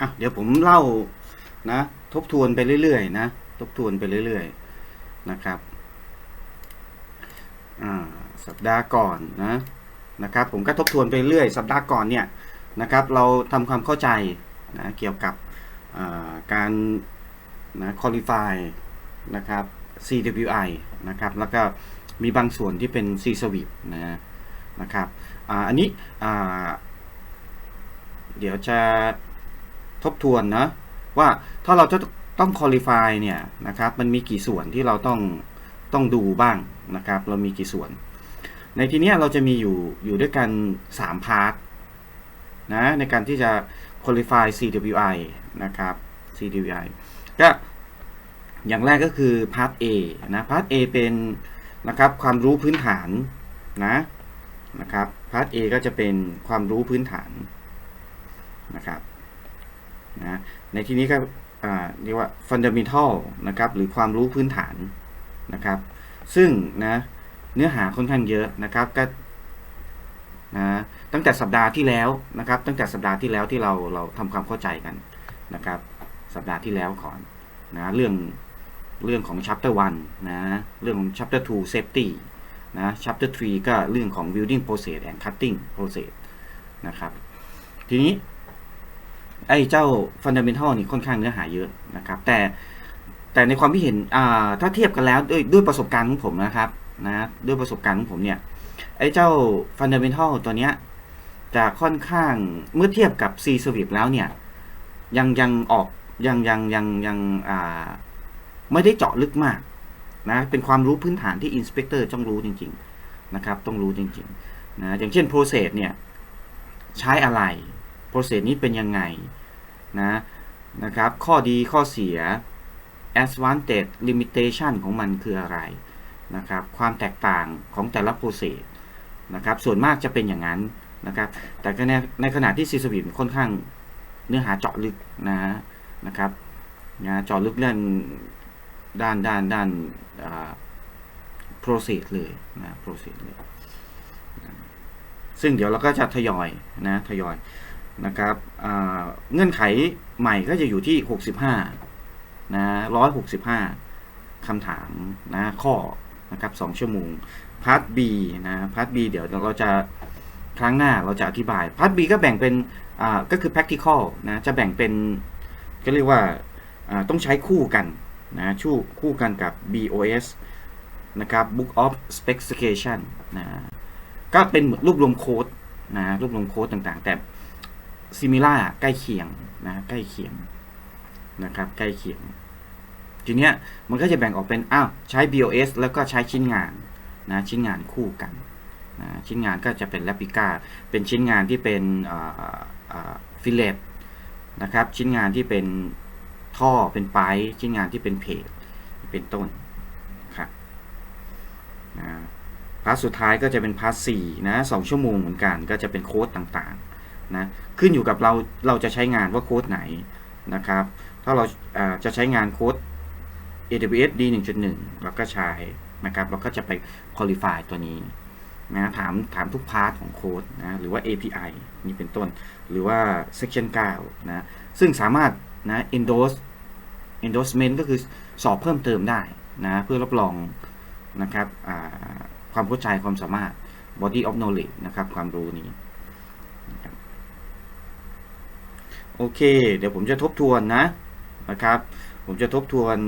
อะเดี๋ยวผมเล่านะ ทบทวนไปเรื่อยๆนะ ทบทวนไปเรื่อยๆนะครับสัปดาห์ก่อนนะนะครับ ผมก็ทบทวนไปเรื่อยสัปดาห์ก่อนเนี่ยนะครับ เราทำความเข้าใจนะเกี่ยวกับการนะ qualify นะครับ CWI นะครับ แล้วก็มีบางส่วนที่เป็น C Swift นะนะครับออันนี้เดี๋ยวจะ ทบทวนนะว่าถ้าเราจะต้อง qualify เนี่ยนะครับมันมีกี่ส่วนที่เราต้องต้องดูบ้างนะครับ เรามีกี่ส่วน ในทีเนี้เราจะมีอยู่อยู่ด้วยกัน 3 พาร์ทนะในการที่จะ qualify CWI นะครับ CWI ก็อย่างแรกก็คือพาร์ท A นะพาร์ท A เป็นนะครับความรู้พื้นฐานนะนะครับพาร์ท A ก็จะเป็นความรู้พื้นฐานนะครับ นะในที่นี้ก็เรียกว่า fundamental นะครับหรือความรู้พื้นฐานนะครับ ซึ่งนะเนื้อหาค่อนข้างเยอะนะครับก็นะตั้งแต่สัปดาห์ที่แล้วนะครับ ตั้งแต่สัปดาห์ที่แล้วที่เราเราทำความเข้าใจกันนะครับ สัปดาห์ที่แล้วก่อนนะเรื่องเรื่องของ chapter 1นะเรื่องของ chapter 2 safety นะ chapter 3 ก็เรื่องของ building process and cutting process นะครับ ทีนี้ ไอ้เจ้า fundamental นี่ค่อนข้างเนื้อหาเยอะนะครับ แต่แต่ในความที่เห็นถ้าเทียบกันแล้วด้วยด้วยประสบการณ์ของผมนะครับนะด้วยประสบการณ์ของผมเนี่ยไอ้เจ้า fundamental ตัวเนี้ยจะค่อนข้างเมื่อเทียบกับ C Swift แล้วเนี่ย ยังยังออกยังยังยังยังไม่ได้เจาะลึกมากนะเป็นความรู้พื้นฐานที่ inspector ต้องรู้จริง ๆ นะครับ ต้องรู้จริงๆนะอย่างเช่น process เนี่ย ใช้อะไร process นี้เป็นยังไงนะนะครับ ข้อดีข้อเสีย advantage limitation ของมันคืออะไรนะครับ ความแตกต่างของแต่ละ process นะครับ ส่วนมากจะเป็นอย่างนั้นนะครับ แต่ก็ในในขณะที่ C Swift ค่อนข้างเนื้อหาเจาะลึกนะนะครับนะเจาะลึกเรื่องด้านด้านด้านอ่า process เลยนะ process เลย ซึ่งเดี๋ยวเราก็จะทยอยนะทยอย นะครับเงื่อนไขใหม่ก็จะอยู่ที่ 65นะ165คำถามนะข้อนะครับ2ชั่วโมงพาร์ท B นะพาร์ท B เดี๋ยวเราจะครั้งหน้าเราจะอธิบายพาร์ท B ก็แบ่งเป็นอ่าก็คือ practical นะจะแบ่งเป็นก็เรียกว่าต้องใช้คู่กันนะชู่คู่กันกับ BOS นะครับ Book of Specification นะก็เป็นเหมือนรวบรวมโค้ดนะรวบรวมโค้ดต่างๆ แต่ ซิมิล่าใกล้เคียงนะใกล้เคียงนะครับ ใกล้เคียง ทีเนี้ยมันก็จะแบ่งออกเป็นอ้าวใช้ BOS แล้วก็ใช้ชิ้นงานนะชิ้นงานคู่กันนะชิ้นงานก็จะเป็น Replica เป็นชิ้นงานที่เป็นฟิเลตนะครับ ชิ้นงานที่เป็นท่อเป็นไป์ชิ้นงานที่เป็นเพจเป็นต้นครับนะพาร์ทสุดท้ายก็จะเป็นพาร์ทสี่นะสองชั่วโมงเหมือนกัน ก็จะเป็นโค้ดต่างๆ นะขึ้นอยู่กับเราเราจะใช้งานว่าโค้ดไหนนะครับ ถ้าเราจะใช้งานโค้ด AWS D 1.1เราก็ใช้นะครับเราก็จะไป qualify ตัวนี้นะถามถามทุกพาร์ทของโค้ดนะหรือว่า API นี่เป็นต้น หรือว่า section 9นะซึ่งสามารถนะ endorse endorsement ก็คือสอบเพิ่มเติมได้นะเพื่อรับรองนะครับความเข้าใจความสามารถ body of knowledge นะครับความรู้นี้ โอเค เดี๋ยวผมจะทบทวนนะนะครับ ผมจะทบทวน